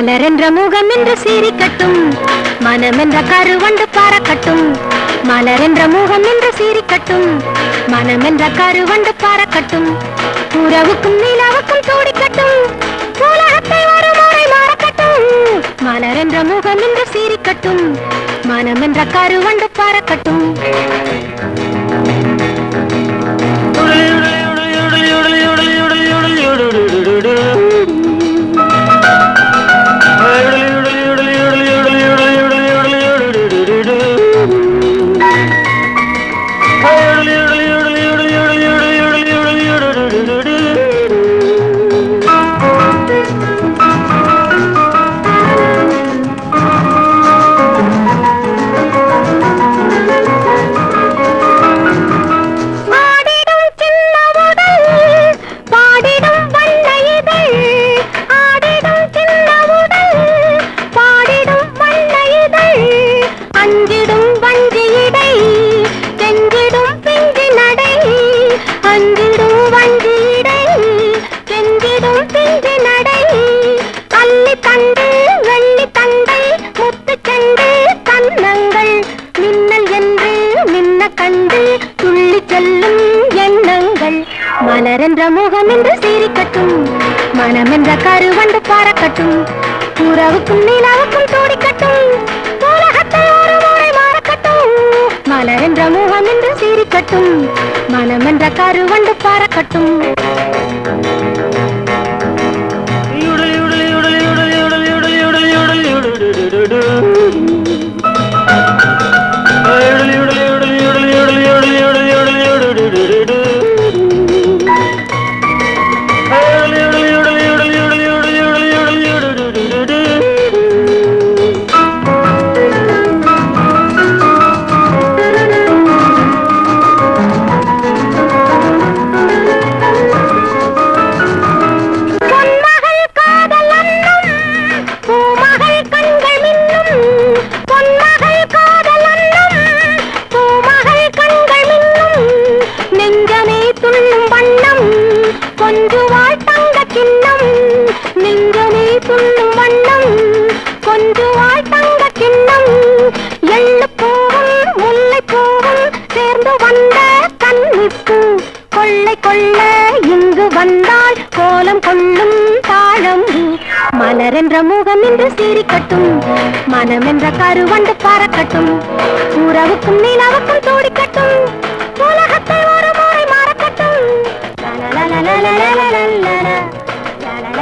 மலரென்ற முகம் என்று சீரிக்கட்டும் மனமென்ற கருவண்டு பறக்கட்டும் மலரென்ற முகம் என்று சீரிக்கட்டும் மனமென்ற கருவண்டு பாறக்கட்டும் உறவுக்கும் நிலவுக்கும் தூடிக்கட்டும் உலகத்தை ஒரு முறை மறக்கட்டும். மலரென்ற முகம் என்று சீரிக்கட்டும் மனமென்ற கருவண்டு பாறக்கட்டும் Hallelujah. வந்திடும் வஞ்சி இடை செஞ்சிடும் பிஞ்சி நடை. அள்ளி தண்டு வெள்ளி தண்டை. முத்து செண்டு கன்னங்கள். மின்னல் என்று மின்ன கண்டு துள்ளி செல்லும் எண்ணங்கள். மலரென்ற முகம் என்று சீரிக்கட்டும் மனமென்ற கருவண்டு பறக்கட்டும் உறவுக்கும் நிலவுக்கும் தோடிக்கட்டும். உலகத்தை ஒரு சீரிக்கட்டும் மனமென்ற கருவண்டு பறக்கட்டும் கொஞ்சு வாழ்த்தங்க கிண்ணம் நெஞ்ச நீ துள்ளும் வண்ணம். கொஞ்சு வாழ்த்தங்க கிண்ணம் எள்ளு பூவும் முல்லை பூவும் சேர்ந்து வந்த கண்ணிப்பு கொள்ளை கொள்ள இங்கு வந்தால் கோலம் கொள்ளும் தாழம் மலரென்ற முகம் என்று சீரிக்கட்டும் மனம் என்ற கருவண்டு பறக்கட்டும். உறவுக்கும் நிலவுக்கும்